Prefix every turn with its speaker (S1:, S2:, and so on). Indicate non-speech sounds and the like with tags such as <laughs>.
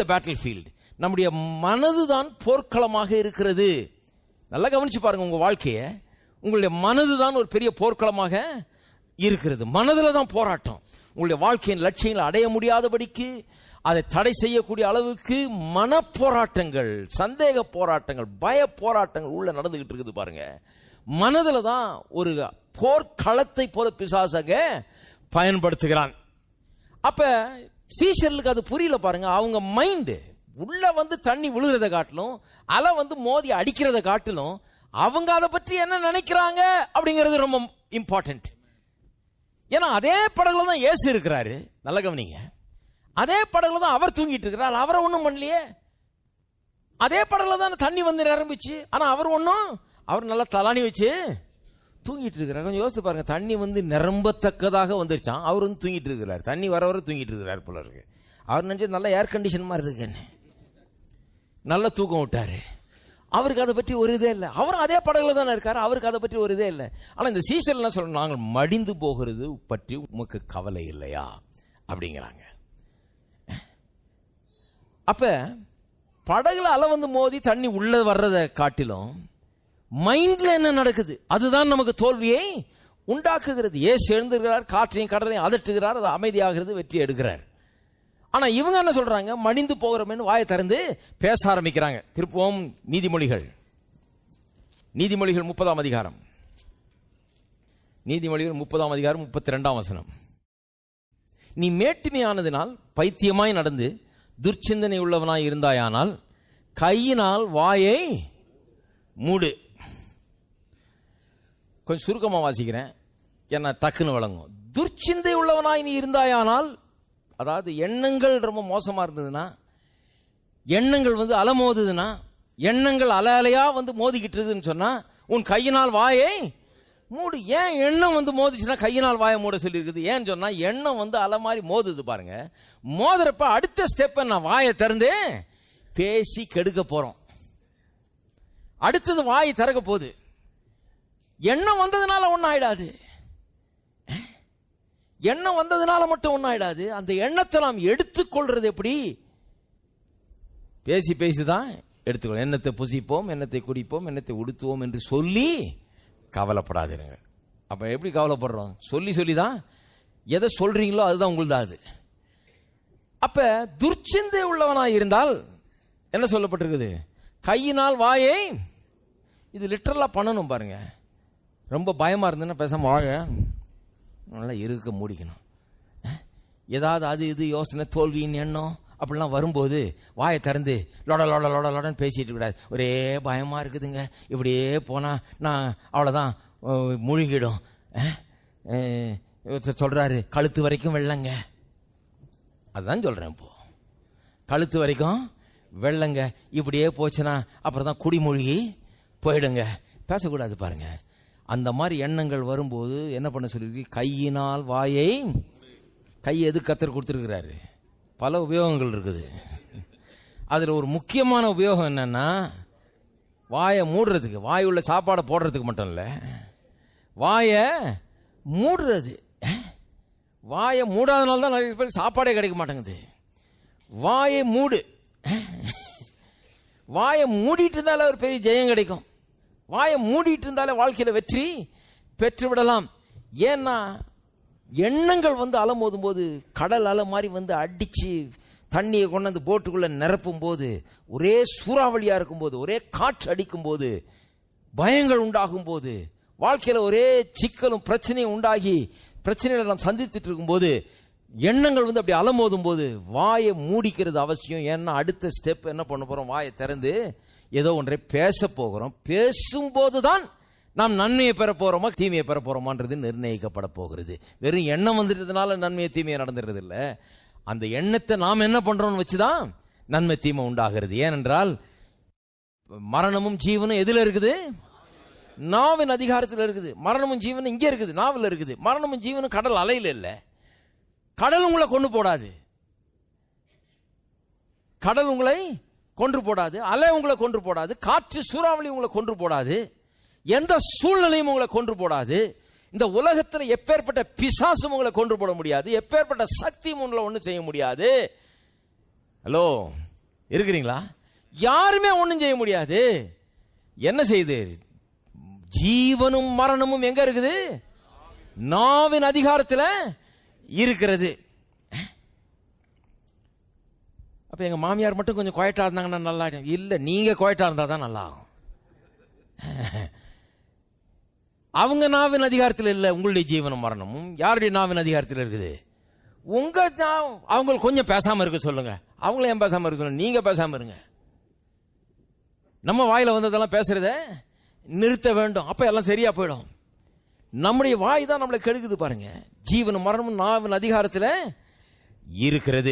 S1: The battle field நம்முடைய மனது தான் போர்க்களமாக இருக்கிறது. நல்லா கவனிச்சு பாருங்க உங்க வாழ்க்கையை. உங்களுடைய மனது தான் ஒரு பெரிய போர்க்களமாக இருக்கிறது. மனதில் தான் போராட்டம். உங்களுடைய வாழ்க்கையின் லட்சியங்களை அடைய முடியாதபடிக்கு அதை தடை செய்யக்கூடிய அளவுக்கு மன போராட்டங்கள் சந்தேக போராட்டங்கள் பய போராட்டங்கள் உள்ள நடந்துகிட்டு இருக்குது பாருங்க. மனதில் தான் ஒரு போர்க்களத்தை போல பிசாசங்க பயன்படுத்துகிறான். அப்ப சீஷர்களுக்கு அது புரியல பாருங்க. அவங்க மைண்டு உள்ள வந்து தண்ணி விழுகிறத காட்டிலும் அலை வந்து மோதி அடிக்கிறத காட்டிலும் அவங்க அதை பற்றி என்ன நினைக்கிறாங்க அப்படிங்கிறது ரொம்ப இம்பார்ட்டன்ட் ஏன்னா அதே படகுல தான் ஏசு இருக்கிறாரு. நல்ல கவனிங்க. அதே படகுல தான் அவர் தூங்கிட்டு இருக்கிறார். அவரை ஒன்றும் பண்ணலையே. அதே படகுல தான் தண்ணி வந்து நிரம்பிச்சு. ஆனால் அவர் ஒன்றும் அவர் நல்லா தலாணி வச்சு தூங்கிட்டு இருக்கிறார் கொஞ்சம் யோசிச்சு பாருங்க தண்ணி வந்து நிரம்பத்தக்கதாக வந்துருச்சான் அவர் வந்து தூங்கிட்டு இருக்கிறார் தண்ணி வர வர தூங்கிட்டு இருக்கிறார் போல இருக்கு. அவர் நினச்சி நல்லா ஏர் கண்டிஷன் மாதிரி இருக்குன்னு நல்ல தூக்கம் விட்டார். அவருக்கு அதை பற்றி ஒரு இதே இல்லை. அவரும் அதே படகுல தானே இருக்கார். அவருக்கு அதை பற்றி ஒரு இதே இல்லை. ஆனால் இந்த சீசன் என்ன சொல்லணும் நாங்கள் மடிந்து போகிறது பற்றி உமக்கு கவலை இல்லையா? அப்படிங்கிறாங்க. அப்போ படகுல அலை வந்து மோதி தண்ணி உள்ளே வர்றதை காட்டிலும் மைண்ட்ல என்ன நடக்குது? அதுதான் நமக்கு தோல்வியை உண்டாக்குகிறது. ஏசு எழுந்திருக்கிறார் காற்றையும் கடலையும் அதட்டுகிறார். அது அமைதியாகிறது வெற்றி எடுக்கிறார். ஆனால் இவங்க என்ன சொல்றாங்க? மடிந்து போகிறோம்னு வாயை திறந்து பேச ஆரம்பிக்கிறாங்க. திருப்பவும் நீதிமொழிகள். நீதிமொழிகள் முப்பதாம் அதிகாரம். நீதிமொழிகள் முப்பதாம் அதிகாரம் முப்பத்தி ரெண்டாம் வசனம். நீ மேட்டுமையானதினால் பைத்தியமாய் நடந்து துர்ச்சிந்தனை உள்ளவனாய் இருந்தாயானால் கையினால் வாயை மூடு. கொஞ்சம் சுருக்கமாக வாசிக்கிறேன். ஏன்னா டக்குன்னு வழங்கும் துர்ச்சிந்தை உள்ளவனாய் நீ இருந்தாயானால் அதாவது எண்ணங்கள் ரொம்ப மோசமாக இருந்ததுன்னா எண்ணங்கள் வந்து அலமோதுதுன்னா எண்ணங்கள் அல அலையாக வந்து மோதிக்கிட்டு இருக்குதுன்னு சொன்னால் உன் கையினால் வாயை மூடு. ஏன் எண்ணம் வந்து மோதிச்சுன்னா கையினால் வாயை மூட சொல்லியிருக்குது? ஏன்னு சொன்னால் எண்ணம் வந்து அலை மாதிரி மோதுது பாருங்க. மோதுறப்ப அடுத்த ஸ்டெப்பை நான் வாயை திறந்து பேசி கெடுக்க போகிறோம் அடுத்தது வாயை திறக்க போகுது. எண்ணம் வந்ததுனால ஒன்றும் ஆயிடாது எண்ணம் வந்ததுனால மட்டும் ஒன்றும் ஆயிடாது அந்த எண்ணத்தை நாம் எடுத்துக்கொள்றது எப்படி? பேசி பேசி தான் எடுத்துக்கணும் எண்ணத்தை புசிப்போம் எண்ணத்தை குடிப்போம் எண்ணத்தை உடுத்துவோம் என்று சொல்லி கவலைப்படாதீங்க அப்போ எப்படி கவலைப்படுறோம்? சொல்லி சொல்லி தான் எதை சொல்றீங்களோ அதுதான் உங்களுது அது. அப்ப துர்ச்சிந்தை உள்ளவனாக இருந்தால் என்ன சொல்லப்பட்டிருக்குது? கையினால் வாயை இது லிட்டரலாக பண்ணணும் பாருங்க. ரொம்ப பயமாக இருந்ததுன்னா பேசாமல் வாழ நல்லா இருக்க மூடிக்கணும். ஏதாவது அது இது யோசனை தோல்வின்னு எண்ணம் அப்படிலாம் வரும்போது வாயை திறந்து லொட லொட லொட லொடன்னு பேசிட்டு கூடாது. ஒரே பயமாக இருக்குதுங்க. இப்படியே போனால் நான் அவ்வளோதான் முழுகிடும். ஒருத்தர் சொல்கிறாரு கழுத்து வரைக்கும் வெள்ளங்க. அதுதான் சொல்கிறேன் இப்போ. கழுத்து வரைக்கும் வெள்ளங்க. இப்படியே போச்சுன்னா அப்புறம் தான் குடிமூழ்கி போயிடுங்க. பேசக்கூடாது பாருங்கள் அந்த மாதிரி எண்ணங்கள் வரும்போது என்ன பண்ண சொல்லியிருக்கு? கையினால் வாயை கை எது கத்தர் கொடுத்துருக்கிறாரு? பல உபயோகங்கள் இருக்குது. அதில் ஒரு முக்கியமான உபயோகம் என்னன்னா வாயை மூடுறதுக்கு வாய் உள்ள சாப்பாடை போடுறதுக்கு மட்டும் இல்லை. வாயை மூடுறது. வாயை மூடாதனால தான் நிறைய பேருக்கு சாப்பாடே கிடைக்க மாட்டேங்குது. வாயை மூடு. வாயை மூடிட்டு இருந்தாலே ஒரு பெரிய ஜெயம் கிடைக்கும். வாயை மூடிட்டு இருந்தாலே வாழ்க்கையில் வெற்றி பெற்று விடலாம் ஏன்னா எண்ணங்கள் வந்து அலமோதும் போது கடல் அலை மாதிரி வந்து அடிச்சு தண்ணியை கொண்டு வந்து போட்டுக்குள்ள நிரப்பும் போது ஒரே சூறாவளியாக இருக்கும்போது ஒரே காற்று அடிக்கும் போது பயங்கள் உண்டாகும் போது வாழ்க்கையில் ஒரே சிக்கலும் பிரச்சனையும் உண்டாகி பிரச்சனைகளை நாம் சந்தித்துட்டு இருக்கும்போது எண்ணங்கள் வந்து அப்படி அலமோதும் போது வாயை மூடிக்கிறது அவசியம். ஏன்னா அடுத்த ஸ்டெப் என்ன பண்ண போகிறோம் வாயை திறந்து ஏதோ ஒன்றை பேச போகிறோம். பேசும்போது தான் நாம் நன்மையை பெற போகிறோமா தீமையை பெற போகிறோமான்றது நிர்ணயிக்கப்பட போகிறது. வெறும் எண்ணம் வந்துட்டதுனால நன்மையை தீமையை நடந்துடுறது இல்லை அந்த எண்ணத்தை நாம் என்ன பண்ணுறோம்னு வச்சு தான் நன்மை தீமை உண்டாகிறது. ஏனென்றால் மரணமும் ஜீவனும் எதில் இருக்குது? நாவின் அதிகாரத்தில் இருக்குது. மரணமும் ஜீவனும் இங்கே இருக்குது நாவில் இருக்குது. மரணமும் ஜீவனும் கடல் அலையில் இல்லை. கடல் உங்களை கொண்டு போடாது. கடல் உங்களை கொன்று போடாது அலை உங்களை கொன்று போடாது காற்று சூறாவளி உங்களை கொன்று போடாது எந்த சூழ்நிலையும் உங்களை கொன்று போடாது இந்த உலகத்தில் எப்பேற்பட்ட பிசாசும் உங்களை கொன்று போட முடியாது எப்பேற்பட்ட சக்தியும் உங்களை ஒன்றும் செய்ய முடியாது. ஹலோ இருக்கிறீங்களா? யாருமே ஒன்றும் செய்ய முடியாது. என்ன செய்யுது ஜீவனும் மரணமும் எங்க இருக்குது? நாவின் அதிகாரத்தில் இருக்கிறது. அப்போ எங்க மாமியார் மட்டும் கொஞ்சம் குவாய்ட்டாக இருந்தாங்கன்னா நல்லா இருக்கும். இல்ல நீங்க குவாய்ட்டா இருந்தா தான் நல்லா ஆகும். <laughs> அவங்க நாவின் அதிகாரத்தில் இல்லை உங்களுடைய ஜீவன மரணமும். யாருடைய நாவின் அதிகாரத்தில் இருக்குது? உங்க நா- அவங்களுக்கு கொஞ்சம் பேசாம இருக்க சொல்லுங்க. அவங்கள ஏன் பேசாம இருக்க சொல்லுங்க? நீங்க பேசாம இருங்க. நம்ம வாயில வந்ததெல்லாம் பேசுறத நிறுத்த வேண்டும். அப்ப எல்லாம் சரியா போயிடும். நம்முடைய வாய் தான் நம்மளை கெடுக்குது பாருங்க. ஜீவன மரணமும் நாவின் அதிகாரத்தில் இருக்கிறது.